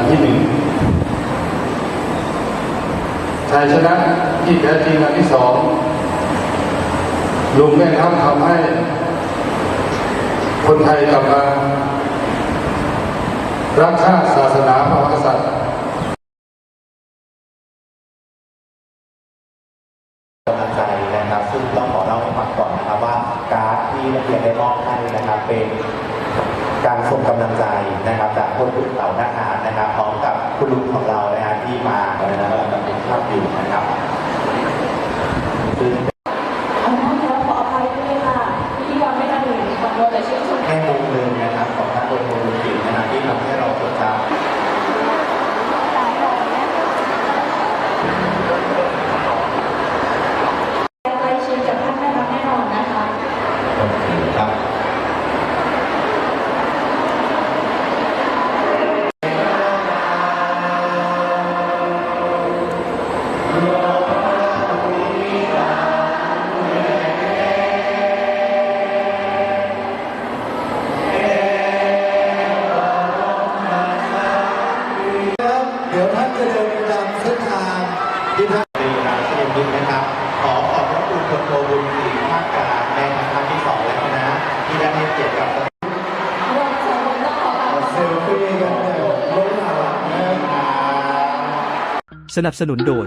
นที่หนึ่งชัยชนะที่แท้จริงอันที่สองลุงแม่ทัพทำให้ คนไทยกลับมารักชาติศาสนาพระมหากษัตริย์กำลังใจนะครับ ซึ่งต้องขอเล่าให้ฟังก่อนนะครับว่าการ์ดที่นักเรียนได้มอบให้นะครับเป็น การส่งกำลังใจนะครับ จากคนอื่นเหล่าทหารนะครับพร้อมกับคุณลุงของเรานะฮะที่มานะครับกับเป็นภาพอยู่นะครับ สนับสนุนโดย